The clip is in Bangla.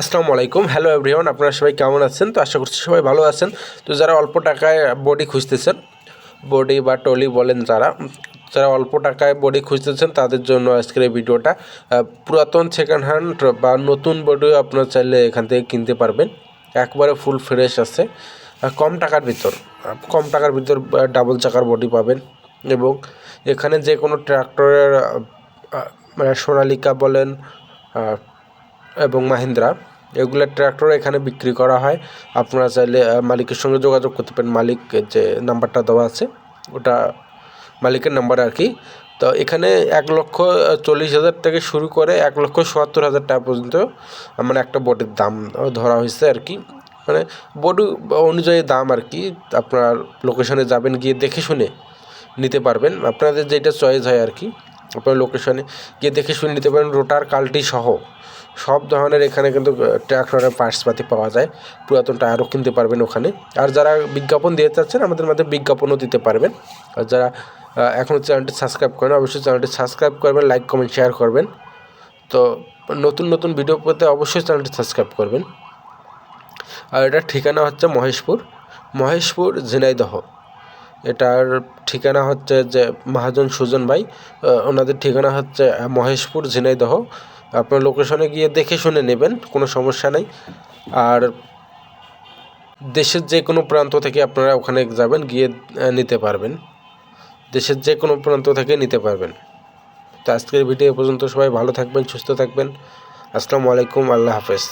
আসসালামু আলাইকুম। হ্যালো এভরিওয়ান আপনারা সবাই কেমন আছেন? তো আশা করছি সবাই ভালো আছেন। তো যারা অল্প টাকায় বডি খুঁজতেছেন বডি বা টলি বলেন যারা যারা অল্প টাকায় বডি খুঁজতেছেন, তাদের জন্য আজকের এই ভিডিওটা পুরাতন সেকেন্ড হ্যান্ড বা নতুন বডিও আপনারা চাইলে এখান থেকে কিনতে পারবেন। একবারে ফুল ফ্রেশ আছে। কম টাকার ভিতর কম টাকার ভিতর ডাবল চাকার বডি পাবেন এবং এখানে যে কোনো ট্র্যাক্টরের মানে সোনালিকা বলেন এবং মাহিন্দ্রা। এগুলোর ট্র্যাক্টর এখানে বিক্রি করা হয়। আপনারা চাইলে মালিকের সঙ্গে যোগাযোগ করতে পারেন। মালিক যে নাম্বারটা দেওয়া আছে, ওটা মালিকের নাম্বার আর কি। তো এখানে এক লক্ষ চল্লিশ হাজার থেকে শুরু করে এক লক্ষ সত্তর হাজার টাকা পর্যন্ত মানে একটা বডির দাম ধরা হয়েছে আর কি। মানে বডি অনুযায়ী দাম আর কি, আপনার লোকেশনে যাবেন গিয়ে দেখে শুনে নিতে পারবেন। আপনাদের যেটা চয়েস হয় আর কি। আপনার লোকেশনে গিয়ে দেখে শুনে নিতে পারেন, রোটার, কাল্টি সহ সব ধরনের এখানে কিন্তু ট্র্যাক্টরের পার্টসপাতি পাওয়া যায়। পুরাতন টায়ারও কিনতে পারবেন ওখানে। আর যারা বিজ্ঞাপন দিয়ে চাচ্ছেন, আমাদের মধ্যে বিজ্ঞাপনও দিতে পারবেন। আর যারা এখনও চ্যানেলটি সাবস্ক্রাইব করেন, অবশ্যই চ্যানেলটি সাবস্ক্রাইব করবেন লাইক কমেন্ট শেয়ার করবেন। তো নতুন নতুন ভিডিও পেতে অবশ্যই চ্যানেলটি সাবস্ক্রাইব করবেন। আর এটার ঠিকানা হচ্ছে মহেশপুর। মহেশপুর, ঝিনাইদহ। এটার ঠিকানা হচ্ছে যে মহাজন সুজন ভাই ওনাদের ঠিকানা হচ্ছে মহেশপুর ঝিনাইদহ। আপনার লোকেশনে গিয়ে দেখে শুনে নেবেন, কোনো সমস্যা নেই। আর দেশের যে কোনো প্রান্ত থেকে আপনারা ওখানে যাবেন, গিয়ে নিতে পারবেন। দেশের যে কোনো প্রান্ত থেকে নিতে পারবেন। তো আজকের ভিডিও পর্যন্ত সবাই ভালো থাকবেন, সুস্থ থাকবেন। আসসালামু আলাইকুম, আল্লাহ হাফেজ।